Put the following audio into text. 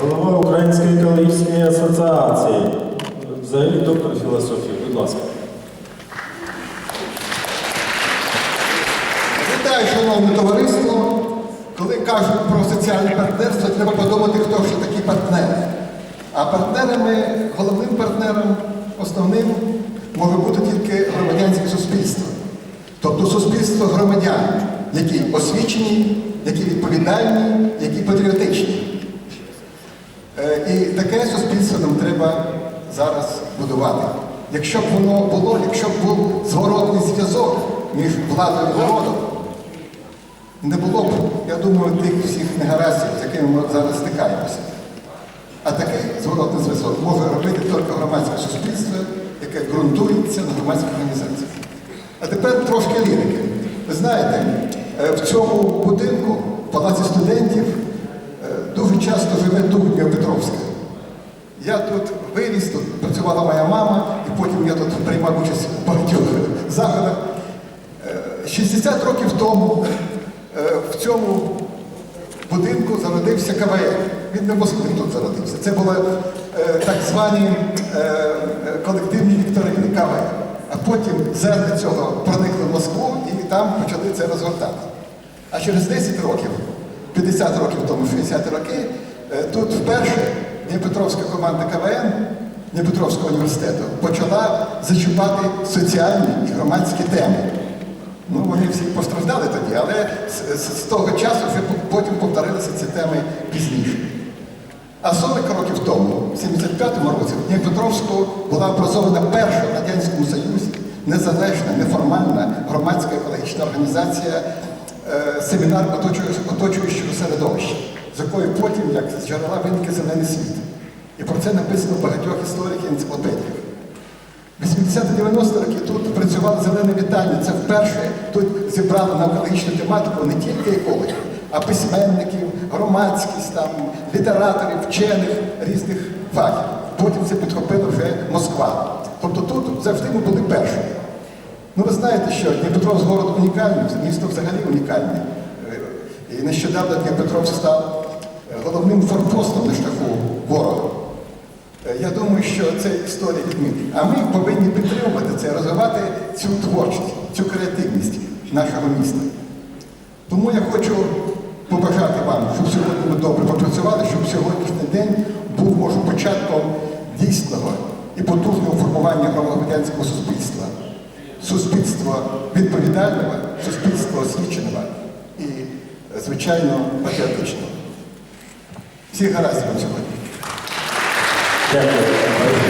голова Української екологічної асоціації, взагалі доктор філософії, будь ласка. Вітаю, шановне товариство. Коли кажуть про соціальне партнерство, треба подумати, хто ж такі партнери. А партнерами, головним партнером, основним може бути тільки громадянське суспільство. Тобто суспільство громадян, які освічені, які відповідальні, які патріотичні. І таке суспільство нам треба зараз будувати. Якщо б воно було, якщо б був зворотний зв'язок між владою і народом, не було б, я думаю, тих всіх негараздів, з якими ми зараз стикаємося. А такий зворотний зв'язок може робити тільки громадське суспільство, яке ґрунтується на громадських організаціях. А тепер трошки лірики. Ви знаєте, е, в цьому будинку, в палаці студентів, часто живе Дніпропетровська. Я тут виріс, тут працювала моя мама, і потім я тут приймав участь у багатьох заходах. Е, 60 років тому е, в цьому будинку зародився КВН. Він не Москві тут зародився. Це були е, так звані е, е, колективні вікторини КВН. А потім зерна цього проникли в Москву і там почали це розгортати. А через 10 років, 50 років тому, 60 роки, е, тут вперше Дніпропетровська команда КВН Дніпропетровського університету почала зачіпати соціальні і громадські теми. Ну, вони всі постраждали тоді, але з, з- того часу вже потім повторилися ці теми пізніше. А 40 років тому, в 75-му році, в Дніпропетровську була образована перша в Радянському Союзі незалежна, неформальна громадська екологічна організація семінар оточуючого, середовища, з якої потім, як з джерела, виник зелений світ. І про це написано в багатьох істориків енциклопедіях. 80-90 роки тут працювала зелене вітання. Це вперше тут зібрали на екологічну тематику не тільки екологів, а письменників, громадськість, там, літераторів, вчених різних фахів. Потім це підхопила вже Москва. Тобто тут завжди ми були перші. Ну ви знаєте, що Дніпропетровськ город унікальний, місто взагалі унікальне. Е, І нещодавно Дніпропетровськ став е, головним форпостом на шляху ворога. Е, Я думаю, що це історія відмінна. А ми повинні підтримувати це, розвивати цю творчість, цю креативність нашого міста. Тому я хочу побажати вам, щоб сьогодні ми добре попрацювали, щоб сьогоднішній день був, може, початком дійсного і потужного формування громадянського суспільства. Суспільство відповідального, суспільство освіченого і, звичайно, патріотичного. Всіх гаразд вам сьогодні. Дякую.